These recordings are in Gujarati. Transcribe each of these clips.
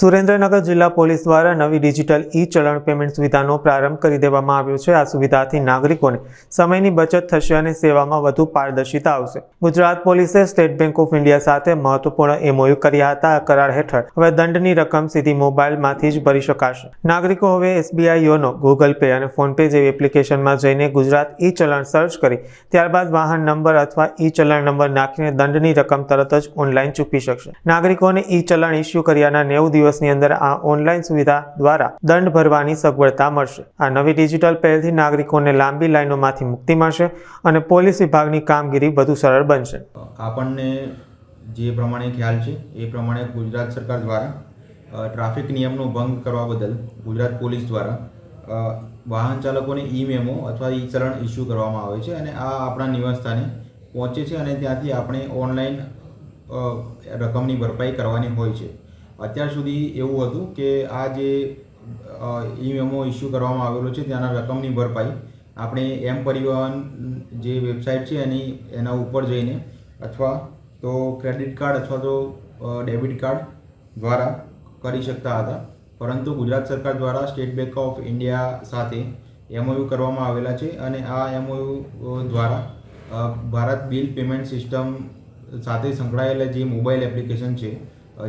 સુરેન્દ્રનગર જિલ્લા પોલીસ દ્વારા નવી ડિજિટલ ઈ ચલણ પેમેન્ટ સુવિધાનો પ્રારંભ કરી દેવામાં આવ્યો છે. આ સુવિધાથી નાગરિકોને સમયની બચત થશે અને સેવામાં વધુ પારદર્શિતા આવશે. ગુજરાત પોલીસે સ્ટેટ બેંક ઓફ ઇન્ડિયા સાથે મહત્વપૂર્ણ એમઓયુ કર્યા હતા. આ કરાર હેઠળ હવે દંડની રકમ સીધી મોબાઈલમાંથી જ ભરી શકાશે. નાગરિકો હવે એસબીઆઈ યોનો, ગૂગલ પે અને ફોનપે જેવી એપ્લિકેશનમાં જઈને ગુજરાત ઈ ચલણ સર્ચ કરી ત્યારબાદ વાહન નંબર અથવા ઈ ચલણ નંબર નાખીને દંડની રકમ તરત જ ઓનલાઈન ચૂકવી શકશે. નાગરિકોને ઈ ચલણ ઇસ્યુ કર્યાના નેવું દિવસની અંદર આ ઓનલાઈન સુવિધા દ્વારા દંડ ભરવાની સગવડતા મળશે. આ નવી ડિજિટલ પહેલથી નાગરિકોને લાંબી લાઈનોમાંથી મુક્તિ મળશે અને પોલીસ વિભાગની કામગીરી વધુ સરળ બનશે. આપણને જે પ્રમાણે ખ્યાલ છે, એ પ્રમાણે ગુજરાત સરકાર દ્વારા ટ્રાફિક નિયમનો ભંગ કરવા બદલ ગુજરાત પોલીસ દ્વારા વાહન ચાલકોને ઈ મેમો અથવા ઈ ચલણ ઇસ્યુ કરવામાં આવે છે અને આ આપણા નિવાસસ્થાને પહોંચે છે અને ત્યાંથી આપણે ઓનલાઈન રકમની ભરપાઈ કરવાની હોય છે. અત્યાર સુધી એવું હતું કે આ જે ઈ મેમો ઇસ્યુ કરવામાં આવેલો છે, ત્યાંના રકમની ભરપાઈ, આપણે એમ પરિવહન જે વેબસાઇટ છે એની, એના ઉપર જઈને, અથવા તો ક્રેડિટ કાર્ડ અથવા તો ડેબિટ કાર્ડ દ્વારા કરી શકતા હતા. પરંતુ ગુજરાત સરકાર દ્વારા સ્ટેટ બેંક ઓફ ઇન્ડિયા સાથે એમઓયુ કરવામાં આવેલા છે અને આ એમઓયુ દ્વારા ભારત બિલ પેમેન્ટ સિસ્ટમ સાથે સંકળાયેલા જે મોબાઈલ એપ્લિકેશન છે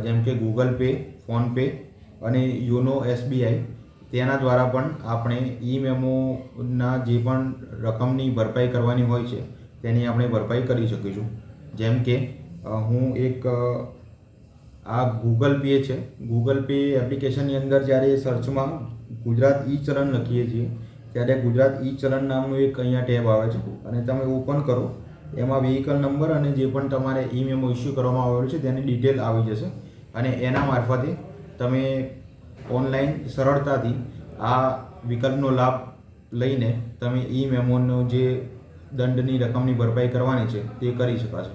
જેમ કે ગૂગલ પે ફોનપે અને યોનો એસબીઆઈ તેના દ્વારા પણ આપણે ઈ મેમોના જે પણ રકમની ભરપાઈ કરવાની હોય છે, તેની આપણે ભરપાઈ કરી શકીશું. જેમ કે હું એક આ ગૂગલ પે છે. ગૂગલ પે એપ્લિકેશનની અંદર જ્યારે સર્ચમાં ગુજરાત ઈ ચલણ લખીએ છીએ, ત્યારે ગુજરાત ઈ ચલણ નામનું એક અહીંયા ટેબ આવે છે. અને તમે ઓપન કરો એમાં વ્હીકલ નંબર અને જે પણ તમારે ઈ મેમો ઇસ્યુ કરવામાં આવેલો છે, તેની ડિટેલ આવી જશે. અને એના મારફતે તમે ઓનલાઈન સરળતાથી આ વિકલ્પનો લાભ લઈને તમે ઈ મેમોનો જે દંડની રકમની ભરપાઈ કરવાની છે, તે કરી શકાશે.